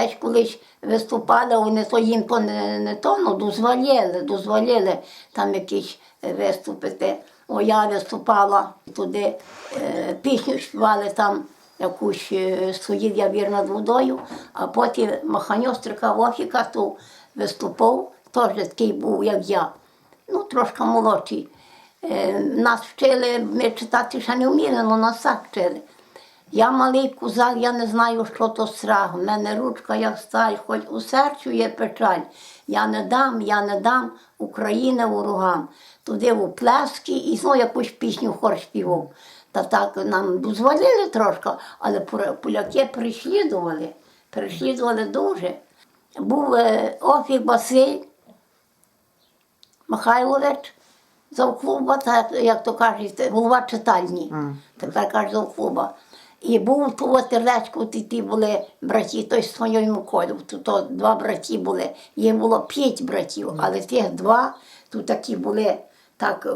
десь колись виступали, вони то їм то не, не то, ну дозволяли, дозволяли там якісь е, виступити. О, я виступала туди, е, пісню співали там якусь е, стоїть я вір над водою, а потім Маханьострика Вохіка то виступав, теж такий був, як я, ну трошки молодший. Е, Нас вчили, ми читати ще не вміли, але нас так вчили. Я малий кузак, я не знаю, що то страх. У мене ручка як сталь, хоч у серцю є печаль. Я не дам, я не дам України ворогам. Туди у пляски і знову якусь пісню хор співав. Та так нам дозволили трошки, але поляки переслідували, переслідували дуже. Був е, Офік Василь Михайлович завклуба, як то кажуть, голова читальні. Тепер каже завклуба. І був ту в ті, були браті, той з своєю Миколою, тут то два браті були. Їх було п'ять братів, але тих два тут такі були, так е,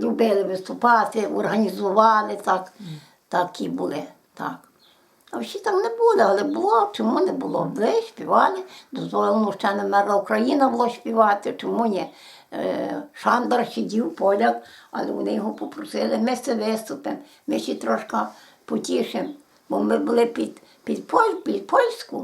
любили виступати, організували, так, такі були. Так. А всі там не були, але було, чому не було? Були, співали, дозволено ще не мерла Україна було співати, чому ні? Е, Шандар сидів поляк, але вони його попросили, ми це виступимо, ми ще трошки потішимо, бо ми були під, під, під польську,